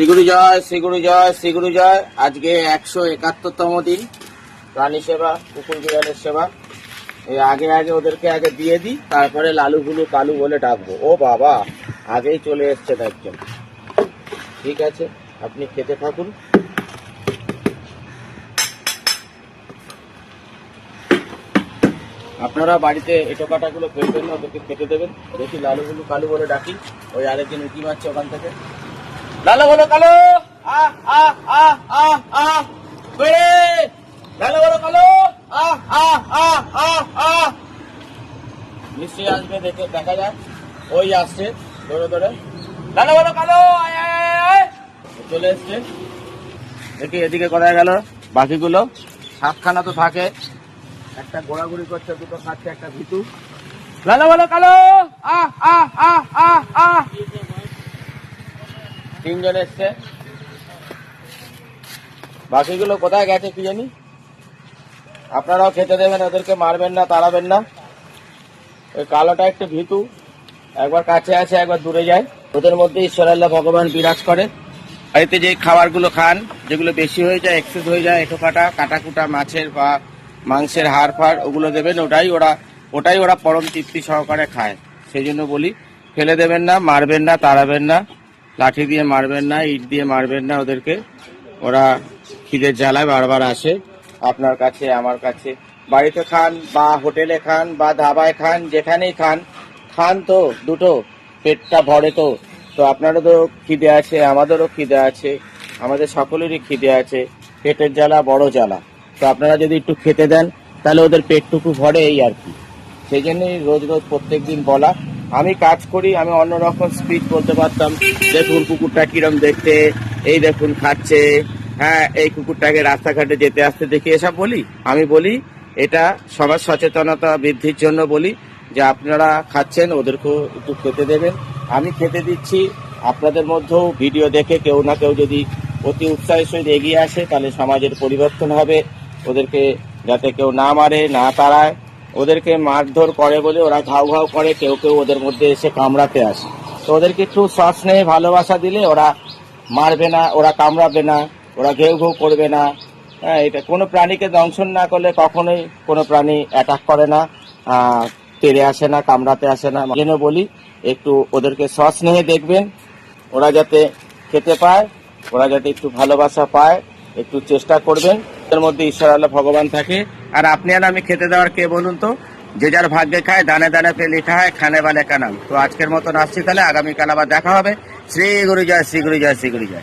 শ্রীগুরু জয় শ্রীগুরু জয় শ্রীগুরু জয়। আজকে একশো একাত্তরতম দিন। প্রাণী সেবা, কুকুর বিড়ালের সেবা। এই আগে আগে ওদেরকে আগে দিয়ে দিই, তারপরে লালু গুলু কালু বলে ডাকবো। ও বাবা, আগেই চলে এসছে একজন। ঠিক আছে, আপনি খেতে থাকুন। আপনারা বাড়িতে এটো কাটাগুলো ফেলবেন না, ওদেরকে খেতে দেবেন। দেখি লালু গুলু কালু বলে ডাকি। ওই আরেকজন উঁকি মারছে ওখান থেকে। লালু বলো কালো। আ আ আ আ আ। বেড়ে। লালু বলো কালো। আ আ আ আ আ। নিশ্চয়ই আসবে, দেখে, দেখা যাক। ওই আসছে, ধরে ধরে। লালু বলো কালো চলে এসছে। দেখি, এদিকে কোথায় গেল। বাকিগুলো, সাতখানা তো থাকে। একটা গোড়াগুড়ি করছে, দুটো খাচ্ছে, একটা ভিতু। লালো বলো কালো আহ আহ আহ আহ আহ তিনজন এসছে বাকিগুলো কোথায় গেছে কি জানি? আপনারাও খেতে দেবেন, ওদেরকে মারবেন না, তাড়াবেন না। ওই কালোটা একটু ভীতু, একবার কাছে আছে, একবার দূরে যায়। ওদের মধ্যে ঈশ্বরাল্লাহ ভগবান বিরাজ করে। বাড়িতে যে খাবারগুলো খান, যেগুলো বেশি হয়ে যায় এক্সেস হয়ে যায় এটো কাটা কাটা কুটা মাছের বা মাংসের হাড় ফাড়, ওগুলো দেবেন। ওটাই ওরা ওটাই ওরা পরম তৃপ্তি সহকারে খায়। সেই জন্য বলি, ফেলে দেবেন না, মারবেন না, তাড়াবেন না। লাঠি দিয়ে মারবেন না, ইট দিয়ে মারবেন না ওদেরকে। ওরা খিদের জ্বালায় বারবার আসে। আপনার কাছে, আমার কাছে। বাড়িতে খান, বা হোটেলে খান, বা ধাবায় খান, যেখানেই খান খান তো, দুটো। পেটটা ভরে তো। তো আপনারও তো খিদে আছে, আমাদেরও খিদে আছে, আমাদের সকলেরই খিদে আছে। পেটের জ্বালা বড় জ্বালা। তো আপনারা যদি একটু খেতে দেন, তাহলে ওদের পেটটুকু ভরে এই আর কি। সেই জন্যই রোজ রোজ প্রত্যেক দিন বলা। আমি কাজ করি, আমি অন্যরকম স্পিচ বলতে পারতাম। দেখুন, কুকুরটা কিরম দেখতে, এই দেখুন খাচ্ছে। হ্যাঁ এই কুকুরটাকে রাস্তাঘাটে যেতে আসতে দেখি, এসব বলি? আমি বলি, এটা সমাজ সচেতনতা বৃদ্ধির জন্য বলি, যে আপনারা খাচ্ছেন, ওদেরকেও একটু খেতে দেবেন। আমি খেতে দিচ্ছি, আপনাদের মধ্যেও ভিডিও দেখে কেউ না কেউ যদি অতি উৎসাহের সহিত এগিয়ে আসে, তাহলে সমাজের পরিবর্তন হবে। ওদেরকে যাতে কেউ না মারে, না তাড়ায়। ওদেরকে মারধর করে বলে ওরা ঘাউ ঘাউ করে কেউ কেউ ওদের মধ্যে এসে কামড়াতে আসে। তো ওদেরকে একটু সস্নেহে ভালোবাসা দিলে ওরা মারবে না, ওরা কামড়াবে না, ওরা ঘেউ ঘেউ করবে না। হ্যাঁ এটা কোনো প্রাণীকে দংশন না করলে কখনোই কোনো প্রাণী অ্যাটাক করে না তেড়ে আসে না, কামড়াতে আসে না। যেন বলি, একটু ওদেরকে সস্নেহে দেখবেন, ওরা যাতে খেতে পায়, ওরা যাতে একটু ভালোবাসা পায়, একটু চেষ্টা করবেন। এর মধ্যে ঈশ্বর আল্লাহ ভগবান থাকে। আর আপনি আর আমি খেতে দেওয়ার কে বলুন তো? যে যার ভাগ্যে খায়, দানে দানে পে লেখা হয় খানে বালে কানাম তো আজকের মতন আসছি তাহলে, আগামীকাল আবার দেখা হবে। শ্রী গুরু জয়, শ্রী গুরু জয়, শ্রী গুরু জয়।